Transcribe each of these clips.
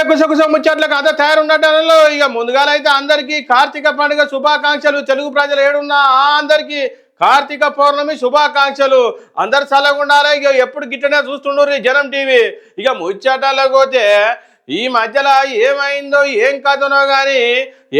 చెప్పే కుసకుస ముచ్చట్లకు అంత తయారుండటంలో ఇక ముందుగాలైతే అందరికీ కార్తీక పండుగ శుభాకాంక్షలు. తెలుగు ప్రజలు ఏడున్నా అందరికీ కార్తీక పౌర్ణమి శుభాకాంక్షలు. అందరు చల్లగుండాలి ఇక ఎప్పుడు గిట్టనే చూస్తుండ్రు ఈ జనం టీవీ. ఇక ముచ్చటాలకు పోతే ఈ మధ్యలో ఏమైందో ఏం కథనో కానీ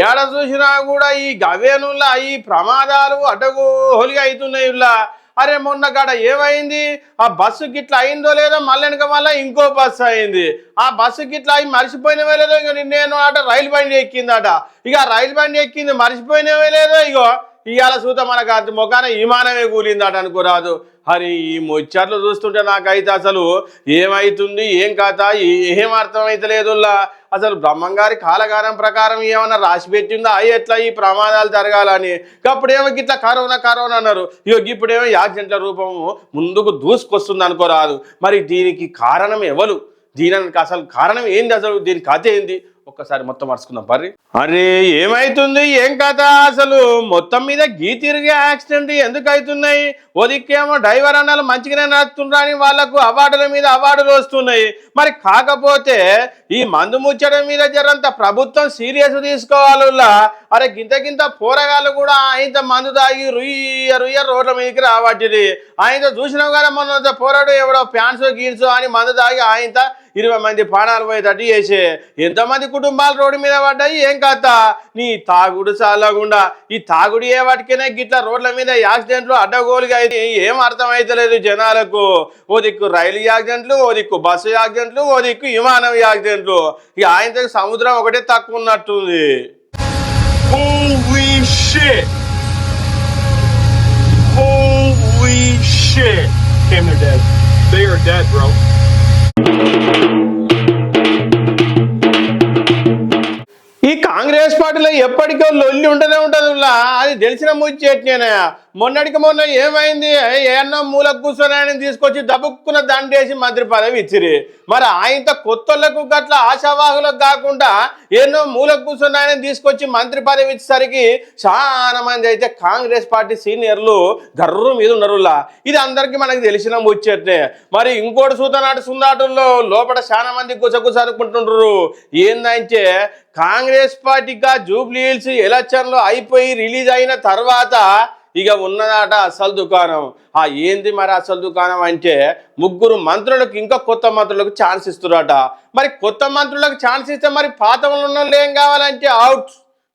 ఏడ చూసినా కూడా ఈ గవేనుల్లా ఈ ప్రమాదాలు అడ్డగోలుగా అవుతున్నాయి ఇలా. అరే మొన్న గడ ఏమైంది? ఆ బస్సు గిట్ల అయిందో లేదో మళ్ళీ వెనక మళ్ళీ ఇంకో బస్సు అయింది. ఆ బస్సు గిట్ల అయి మర్చిపోయినవే లేదో ఇక నేను ఆట రైలు బండి ఎక్కిందట. ఇక రైలు బండి ఎక్కింది మర్చిపోయినవే లేదో ఇగో. ఇవాళ సూత మనకు అది మొఖాన విమానమే కూలిందట అనుకోరాదు. అని ఈ ముచ్చట్లు చూస్తుంటే నాకైతే అసలు ఏమైతుంది? ఏం కథ? ఏం అర్థమైతలేదుల్లా అసలు బ్రహ్మంగారి కాలగానం ప్రకారం ఏమన్నా రాసి పెట్టిందా? అవి ఎట్లా ఈ ప్రమాదాలు జరగాలని? అప్పుడేమో గిట్లా కరోనా కరోనా అన్నారు. ఇగో ఇప్పుడేమో యాక్సిడెంట్ల రూపము ముందుకు దూసుకొస్తుంది అనుకోరాదు మరి దీనికి కారణం ఎవరు? దీనికి అసలు కారణం ఏంది? అసలు దీని కథ ఏంది? ఒక్కసారి మొత్తం మరుచుకుందాం. పర్రి. అరే ఏమైతుంది? ఏం కథ అసలు? మొత్తం మీద గీ తిరిగే యాక్సిడెంట్ ఎందుకు అవుతున్నాయి ఓ దిక్కేమో డ్రైవర్ అన్నాలు మంచిగానే నడుస్తుండ్రని వాళ్ళకు అవార్డుల మీద అవార్డులు వస్తున్నాయి. మరి కాకపోతే ఈ మందు ముచ్చడం మీద జరంత ప్రభుత్వం సీరియస్ తీసుకోవాలి అరే గింత గింత పోరగాళ్ళు కూడా ఆయన మందు తాగి రుయ్య రుయ్య రోడ్ల మీదకి రావట్టిది ఆయనతో చూసినాం కదా మొన్న పోరాడు ఎవడో ప్యాన్స్ గీన్స్ అని మందు తాగి ఆయనతో ఇరవై మంది ప్రాణాలు పోయేటట్టు చేసే ఎంతమంది కుటుంబాలు రోడ్డు మీద పడ్డాయి ఏం కథ నీ తాగుడు చాలకుండా ఈ తాగుడు ఏ వాటికైనా గిట్ల రోడ్ల మీద యాక్సిడెంట్లు అడ్డగోలుగా అయితే ఏం అర్థమైతలేదు జనాలకు ఓ దిక్కు రైలు యాక్సిడెంట్లు ఓ దిక్కు బస్సు యాక్సిడెంట్లు ఓ దిక్కు విమానం యాక్సిడెంట్లు ఇక ఆయన సముద్రం ఒకటే తక్కువ ఉన్నట్టుంది Holy shit! Holy shit! Damn, they're dead. They are dead, bro. ఈ కాంగ్రెస్ పార్టీలో ఎప్పటికో లొల్లి ఉంటూనే ఉంటుంది అది తెలిసిన ముచ్చేట్నేనా మొన్నటికి మొన్న ఏమైంది? ఏమన్నా మూలకు కూర్చొని ఆయన తీసుకొచ్చి దబుక్కున దండేసి మంత్రి పదవి ఇచ్చిరి మరి ఆయనతో కొత్తలకు గట్ల ఆశావాహులకు కాకుండా ఎన్నో మూలకు కూర్చొని ఆయన తీసుకొచ్చి మంత్రి పదవి ఇచ్చేసరికి చాలా మంది అయితే కాంగ్రెస్ పార్టీ సీనియర్లు గర్రు మీద ఉన్నారులా ఇది అందరికీ మనకు తెలిసిన ముచ్చట్నే. మరి ఇంకోటి సూతనాటి సుందాటుల్లో లోపల చాలా మంది గుసగుస అనుకుంటుండ్రు ఏందంటే కాంగ్రెస్ పార్టీగా జూబ్లీ హిల్స్ ఎలక్షన్లు అయిపోయి రిలీజ్ అయిన తర్వాత ఇక ఉన్నదాట అసలు దుకాణం. ఆ ఏంది మరి అసలు దుకాణం అంటే ముగ్గురు మంత్రులకు ఇంకా కొత్త మంత్రులకు ఛాన్స్ ఇస్తున్నారట. మరి కొత్త మంత్రులకు ఛాన్స్ ఇస్తే మరి పాత వాళ్ళు ఉన్న వాళ్ళు ఏం కావాలంటే అవుట్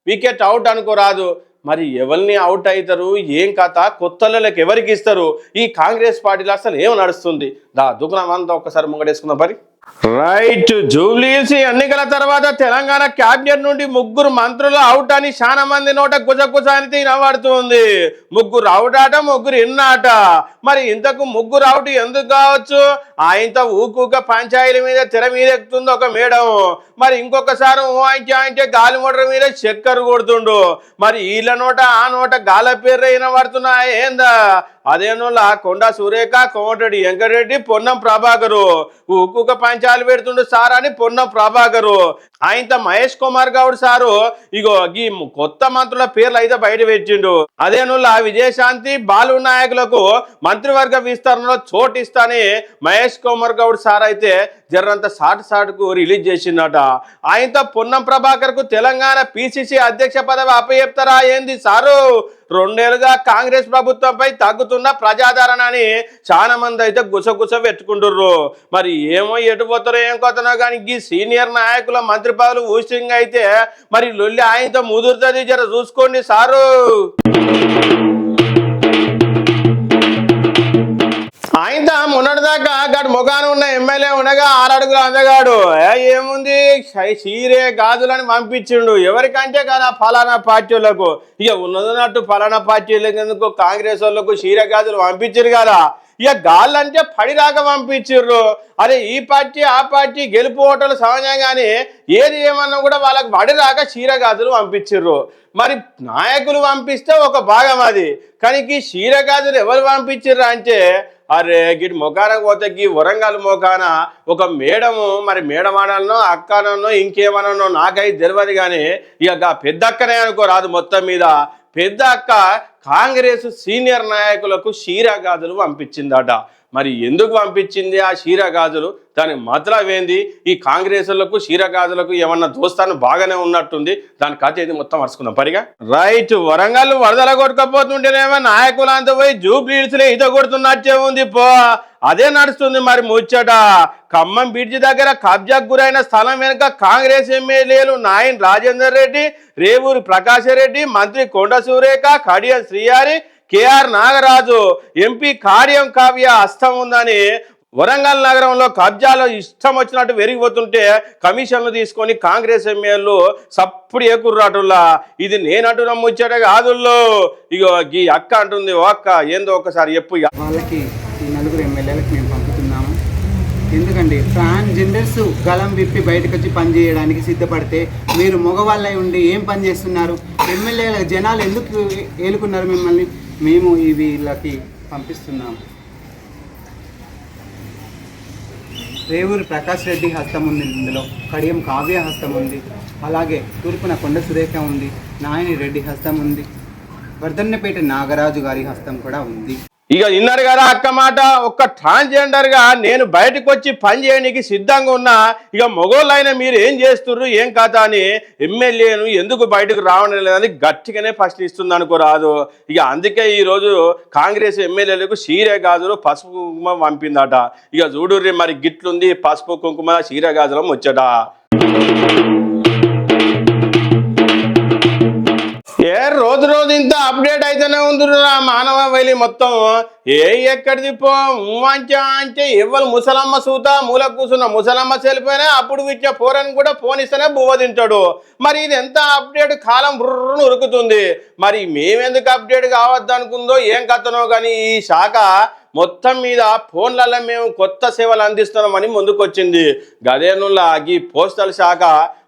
వికెట్ అవుట్ అనుకోరాదు. మరి ఎవరిని అవుట్ అవుతారు ఏం కథ? కొత్తలకు ఎవరికి ఇస్తారు? ఈ కాంగ్రెస్ పార్టీలో అసలు ఏం నడుస్తుంది? దా దుకాణం అంతా ఒక్కసారి ముంగడేసుకుందాం మరి రైట్. జూబ్లీసీ ఎన్నికల తర్వాత తెలంగాణ క్యాబినెట్ నుండి ముగ్గురు మంత్రులు అవుట్ అని చాలా మంది నోట గుజగుజ అని తినబడుతుంది. ముగ్గురు అవుట్ ఆట ముగ్గురు ఇన్నాట మరి ఇంతకు ముగ్గురు అవుట్ ఎందుకు కావచ్చు? ఆయనతో ఊకూక పంచాయతీ మీద తెర మీద ఎక్కుతుంది ఒక మేడం. మరి ఇంకొకసారి ఓ అంటే గాలి మోటార్ మీద చక్కెర కొడుతుండు. మరి వీళ్ళ నోట ఆ నోట గాల పేర్రైన వినబడుతున్నాయి. ఏందా? అదేనోళ్ళ కొండ సురేఖ కోమటడి వెంకటరెడ్డి పొన్నం ప్రభాకరు. ఊకుక పంచాలు పెడుతుండు సారా అని పొన్నం ప్రభాకరు. ఆయనతో మహేష్ కుమార్ గౌడ్ సారు ఇగో ఈ కొత్త మంత్రుల పేర్లు అయితే బయట పెట్టిండు. అదేనులా విజయశాంతి బాలు నాయకులకు మంత్రివర్గ విస్తరణలో చోటు ఇస్తాని మహేష్ కుమార్ గౌడ్ సార్ అయితే జర్రంత సాటు సాటుకు రిలీజ్ చేసిందట ఆయనతో పొన్నం ప్రభాకర్కు తెలంగాణ పిసిసి అధ్యక్ష పదవి అప్పచెప్తారా ఏంది సారు? రెండేళ్ళుగా కాంగ్రెస్ ప్రభుత్వంపై తగ్గుతున్న ప్రజాదరణ అని చాలా మంది అయితే గుసగుస పెట్టుకుంటుర్రు. మరి ఏమో ఎటు పోతారో ఏం కొత్తనో కానీ ఈ సీనియర్ నాయకుల మంత్రి పదవులు ఊసింగ్ అయితే మరి లొల్లి ఆయనతో ముదురుతుంది జర చూసుకోండి సారు. ఆయన మొన్నటిదాకా గడు మొగాను ఉన్న ఉండగా ఆరడుగులు అందగాడు. ఏముంది? షై- చీరే గాజులని పంపించిండు. ఎవరికంటే కదా ఫలానా పార్టీలకు. ఇక ఉన్నదన్నట్టు ఫలానా పార్టీలకు ఎందుకు కాంగ్రెస్ వాళ్ళకు చీరే గాజులు పంపించారు కదా? ఇక గాళ్ళంటే పడిరాక పంపించిర్రు. అరే ఈ పార్టీ ఆ పార్టీ గెలుపు ఓటలు సహజంగానే ఏది ఏమన్నా కూడా వాళ్ళకి పడిరాక చీర గాజులు పంపించిర్రు. మరి నాయకులు పంపిస్తే ఒక భాగం అది. కానీ ఈ ఎవరు పంపించిర్రు అంటే అరే గిటి మొకాన పోతే గీ వరంగల్ మొకాన ఒక మేడము మరి మేడమాడనో అక్కనో ఇంకేమనో నాకైతే తెలియదు కానీ ఇక పెద్ద అక్కనే అనుకో రాదు మొత్తం మీద. పెద్ద అక్క కాంగ్రెస్ సీనియర్ నాయకులకు షీరా పంపించిందట. మరి ఎందుకు పంపించింది ఆ క్షీరగాజులు గాజులు? దాని ఏంది? ఈ కాంగ్రెసులకు క్షీరగాజులకు ఏమన్నా దోస్తాను బాగానే ఉన్నట్టుంది. దాని కథ ఏది మొత్తం అరుచుకుందాం పరిగా? రైట్ వరంగల్ వరదల కొట్టుకపోతుంటేనేమో నాయకులంతా పోయి జూబ్లీడ్స్లో ఈత కొడుతున్నట్టే ఉంది పో. అదే నడుస్తుంది మరి ముచ్చట. ఖమ్మం బ్రిడ్జి దగ్గర కబ్జాకు గురైన స్థలం వెనుక కాంగ్రెస్ ఎమ్మెల్యేలు నాయన్ రాజేందర్ రెడ్డి రేవూరి ప్రకాశ్ రెడ్డి మంత్రి కొండ సురేఖ కడియం శ్రీయారి కేఆర్ నాగరాజు ఎంపీ కార్యం కావ్య హస్తం ఉందని వరంగల్ నగరంలో కబ్జాలో ఇష్టం వచ్చినట్టు పెరిగిపోతుంటే కమిషన్లు తీసుకొని కాంగ్రెస్ ఎమ్మెల్యేలు సప్పుడు ఏకుర్రాటుల్లా. ఇది నేనటు నమ్ముచ్చాడే కాదుల్లో. ఇగో ఈ అక్క అంటుంది ఓ అక్క ఏందో ఒకసారి చెప్పు వాళ్ళకి ఈ నలుగురు ఎమ్మెల్యేలకు మేము పంపుతున్నాము. ఎందుకంటే ట్రాన్స్జెండర్స్ గలం విప్పి బయటకు వచ్చి పనిచేయడానికి సిద్ధపడితే మీరు మగవాళ్ళై ఉండి ఏం పని చేస్తున్నారు? ఎమ్మెల్యేల జనాలు ఎందుకు ఏలుకున్నారు మిమ్మల్ని? మేము ఈ వీళ్ళకి పంపిస్తున్నాము. రేవూరి ప్రకాష్ రెడ్డి హస్తం ఉంది ఇందులో కడియం కావ్య హస్తం ఉంది అలాగే తూర్పున కొండ సురేఖ ఉంది నాయని రెడ్డి హస్తం ఉంది వర్ధన్నపేట నాగరాజు గారి హస్తం కూడా ఉంది. ఇక విన్నారు కదా అక్క మాట ఒక్క ట్రాన్స్జెండర్గా నేను బయటకు వచ్చి పని చేయడానికి సిద్ధంగా ఉన్నా ఇక మొగోళ్ళైన మీరు ఏం చేస్తుర్రు ఏం కాదా అని ఎమ్మెల్యేను ఎందుకు బయటకు రావడం లేదని గట్టిగానే ప్రశ్నిస్తుంది అనుకోరాదు ఇక అందుకే ఈరోజు కాంగ్రెస్ ఎమ్మెల్యేలకు సీరే గాజులు పసుపు కుంకుమ పంపిందట. ఇక చూడుర్రి మరి గిట్లుంది పసుపు కుంకుమ సీరే గాజులం వచ్చట. రోజు రోజు ఇంత అప్డేట్ అయితేనే ఉందిరా మానవ వైలి మొత్తం. ఏ ఎక్కడిది పో? అంచా అంటే ఎవ్వరు ముసలమ్మ సూత మూల కూర్చున్న ముసలమ్మ చెల్లిపోయినా అప్పుడు ఇచ్చే ఫోరన్ కూడా ఫోన్ ఇస్తేనే బువ్వదించాడు మరి ఇది ఎంత అప్డేట్ కాలం బుర్రను ఉరుకుతుంది. మరి మేమెందుకు అప్డేట్ కావద్దనుకుందో ఏం కథనో కానీ ఈ శాఖ మొత్తం మీద ఫోన్లలో మేము కొత్త సేవలు అందిస్తున్నామని ముందుకొచ్చింది. గదేనుల్లా ఈ పోస్టల్ శాఖ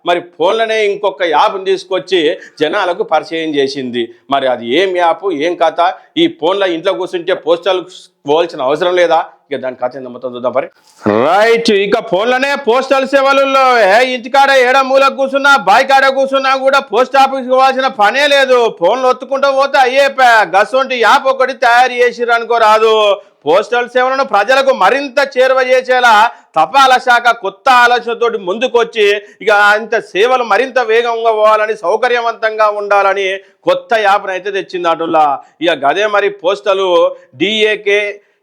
మరి ఫోన్లనే ఇంకొక యాప్ని తీసుకొచ్చి జనాలకు పరిచయం చేసింది. మరి అది ఏం యాప్ ఏం కథ? ఈ ఫోన్లో ఇంట్లో కూర్చుంటే పోస్టల్ పోవాల్సిన అవసరం లేదా? ఇక దాని కథ ఏందో మొత్తం చూద్దాం మరి. రైట్ ఇక ఫోన్లోనే పోస్టల్ సేవలలో ఇంటికాడ ఏడ మూల కూర్చున్నా బాయ్ కాడ కూర్చున్నా కూడా పోస్ట్ ఆఫీస్కి పోవాల్సిన పనే లేదు. ఫోన్లు ఒత్తుకుంటూ పోతే అయ్యే గసొంటి యాప్ ఒకటి తయారు చేసిర్రు అనుకోరాదు పోస్టల్ సేవలను ప్రజలకు మరింత చేరువ చేసేలా తపాలా శాఖ కొత్త ఆలోచనతోటి ముందుకొచ్చి ఇక ఇంత సేవలు మరింత వేగంగా పోవాలని సౌకర్యవంతంగా ఉండాలని కొత్త యాప్ను అయితే తెచ్చింది అటులా ఇక గదే మరి పోస్టలు డిఏకే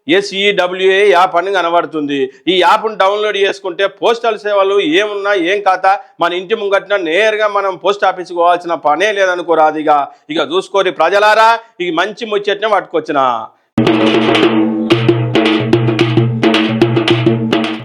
ఎస్ఈడబ్ల్యూఏ యాప్ అని కనబడుతుంది. ఈ యాప్ను డౌన్లోడ్ చేసుకుంటే పోస్టల్ సేవలు ఏమున్నా ఏం కాత మన ఇంటి ముంగట్న నేరుగా మనం పోస్ట్ ఆఫీస్కి పోవాల్సిన పనే లేదనుకోరాదిగా ఇక. ఇక చూసుకోరి ప్రజలారా ఇక మంచి ముచ్చట్నే పట్టుకొచ్చిన.